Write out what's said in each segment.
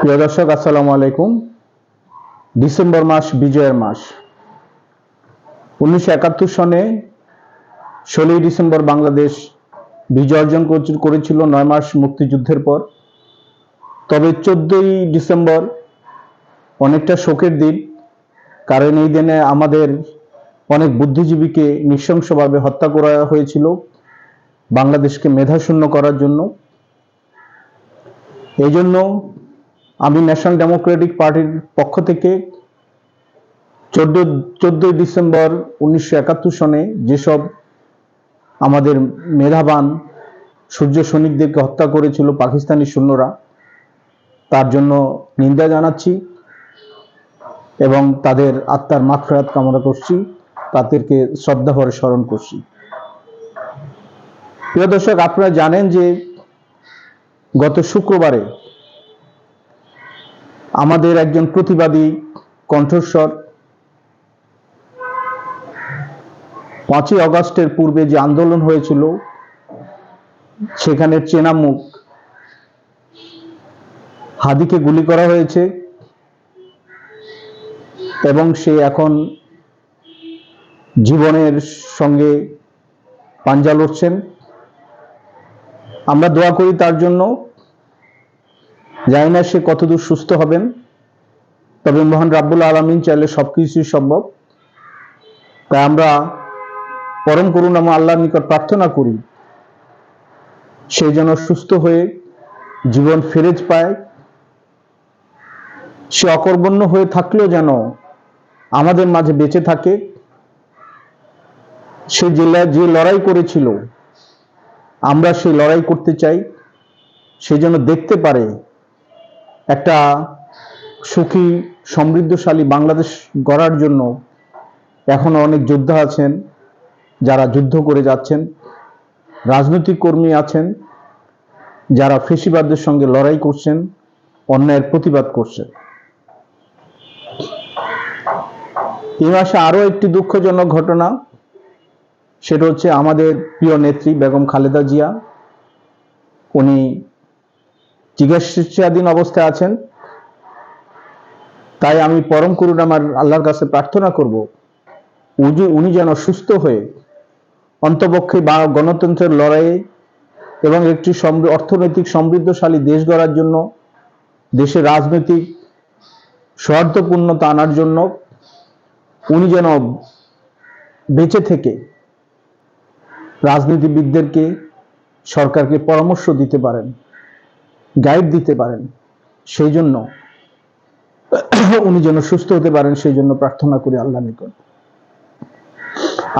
প্রিয় দর্শক, আসসালামু আলাইকুম। ডিসেম্বর মাস, বিজয়ের মাস। উনিশশো একাত্তর সনে ষোলোই ডিসেম্বর বাংলাদেশ বিজয় অর্জন করেছিল নয় মাস মুক্তিযুদ্ধের পর। তবে চোদ্দই ডিসেম্বর অনেকটা শোকের দিন, কারণ এই দিনে আমাদের অনেক বুদ্ধিজীবীকে নৃশংসভাবে হত্যা করা হয়েছিল বাংলাদেশকে মেধাশূন্য করার জন্য। এই জন্য আমি ন্যাশনাল ডেমোক্রেটিক পার্টির পক্ষ থেকে চোদ্দ, চোদ্দই ডিসেম্বর উনিশশো একাত্তর সনে যেসব আমাদের মেধাবান সূর্য সৈনিকদেরকে হত্যা করেছিল পাকিস্তানি সৈন্যরা, তার জন্য নিন্দা জানাচ্ছি এবং তাদের আত্মার মাগফিরাত কামনা করছি, তাদেরকে শ্রদ্ধাভরে স্মরণ করছি। প্রিয় দর্শক, আপনারা জানেন যে গত শুক্রবারে আমাদের একজন প্রতিবাদী কণ্ঠস্বর। পাঁচই অগস্টের পূর্বে যে আন্দোলন হয়েছিল সেখানে চেনা মুখ হাদিকে গুলি করা হয়েছে এবং সে এখন জীবনের সঙ্গে পাঞ্জা লড়ছেন। আমরা দোয়া করি তার জন্য জানি না সে কতদূর সুস্থ হবেন, তবে মহান রাব্বুল আলমিন চাইলে সবকিছুই সম্ভব। তাই আমরা পরম করুণাম আল্লাহর নিকট প্রার্থনা করি, সে যেন সুস্থ হয়ে জীবন ফেরেজ পায়। সে অকর্বণ্য হয়ে থাকলেও যেন আমাদের মাঝে বেঁচে থাকে। সে যে ল- যে লড়াই করেছিল, আমরা সেই লড়াই করতে চাই। সে যেন দেখতে পারে একটা সুখী, সমৃদ্ধশালী বাংলাদেশ গড়ার জন্য এখনও অনেক যোদ্ধা আছেন, যারা যুদ্ধ করে যাচ্ছেন, রাজনৈতিক কর্মী আছেন, যারা ফেসিবাদদের সঙ্গে লড়াই করছেন, অন্যায়ের প্রতিবাদ করছেন। এ মাসে আরও একটি দুঃখজনক ঘটনা, সেটা হচ্ছে আমাদের প্রিয় নেত্রী বেগম খালেদা জিয়া। উনি চিকিৎসাধীন অবস্থায় আছেন। তাই আমি পরম করুণ আমার আল্লাহর কাছে প্রার্থনা করব উনি যেন সুস্থ হয়ে অন্তপক্ষে বা গণতন্ত্রের লড়াইয়ে এবং একটি অর্থনৈতিক সমৃদ্ধশালী দেশ গড়ার জন্য, দেশের রাজনৈতিক সৌহার্দ্যপূর্ণতা আনার জন্য উনি যেন বেঁচে থেকে রাজনীতিবিদদেরকে, সরকারকে পরামর্শ দিতে পারেন। গাইড দিতে পারেন, সেই জন্য উনি যেন সুস্থ হতে পারেন, সেই জন্য প্রার্থনা করি আল্লাহ নিকট।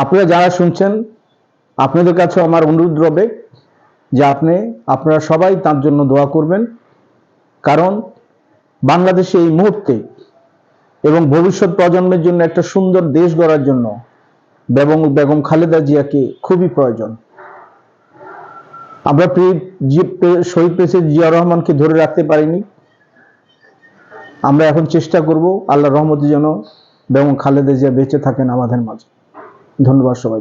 আপনারা যারা শুনছেন, আপনাদের কাছে আমার অনুরোধ রবে যে আপনি, আপনারা সবাই তার জন্য দোয়া করবেন, কারণ বাংলাদেশে এই মুহূর্তে এবং ভবিষ্যৎ প্রজন্মের জন্য একটা সুন্দর দেশ গড়ার জন্য বেগম বেগম খালেদা জিয়াকে খুবই প্রয়োজন। আমরা শহীদ প্রেসিডেন্ট জিয়া রহমানকে ধরে রাখতে পারিনি। আমরা এখন চেষ্টা করব আল্লাহ রহমতের যেন বেগম খালেদা জিয়া বেঁচে থাকেন আমাদের মাঝে। ধন্যবাদ সবাই